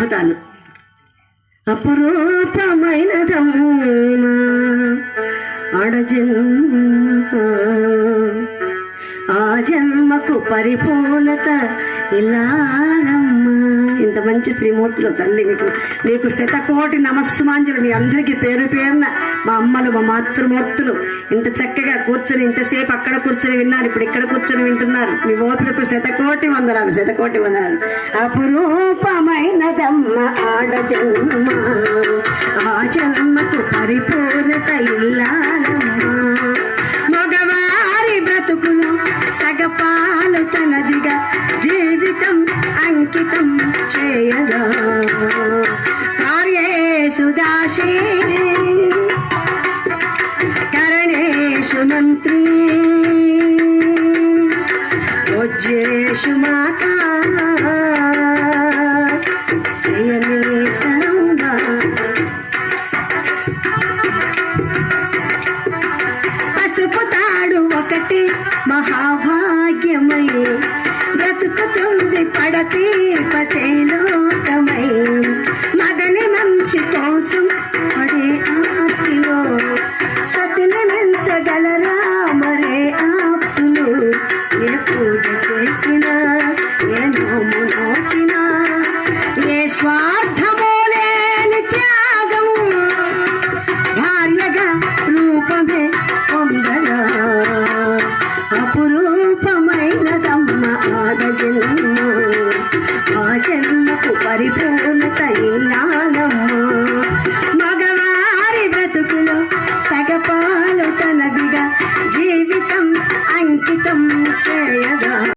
అద్భుతాలు అపురూపమైన ఆడజన్మ ఆ జన్మకు పరిపూర్ణత ఇలాలమ్మా ఇంత మంచి శ్రీమూర్తులు తల్లి మీకు. మీకు శతకోటి నమస్మాంజలు మీ అందరికీ పేరు పేరున మా అమ్మలు మా మాతృమూర్తులు. ఇంత చక్కగా కూర్చొని ఇంతసేపు అక్కడ కూర్చొని విన్నారు. ఇప్పుడు ఇక్కడ కూర్చొని వింటున్నారు. మీ ఓపులకు శతకోటి వందనాలు శతకోటి వందనాలు. అపురూపమైనదమ్మ ఆడ జన్మ ఆ జన్మకు పరిపూర్ణత ఇల్లాలమ్మా మగవారి బ్రతుకును సగపాలు తనదిగా జీవితం అంకితం చేయగా కార్యేషు దాశీ కరణేషు మంత్రి భోజ్యేషు మాతా ఒకటి మహాభాగ్యమై. బ్రతుకుతుంది పడతి పతే లోకమై. మగని మంచి కోసం ఏ నోము నోచినా ఏ స్వార్థమో లేని త్యాగము భార్యగా రూపమే ఆడ జన్మ ఆ జన్మకు పరిపూర్ణ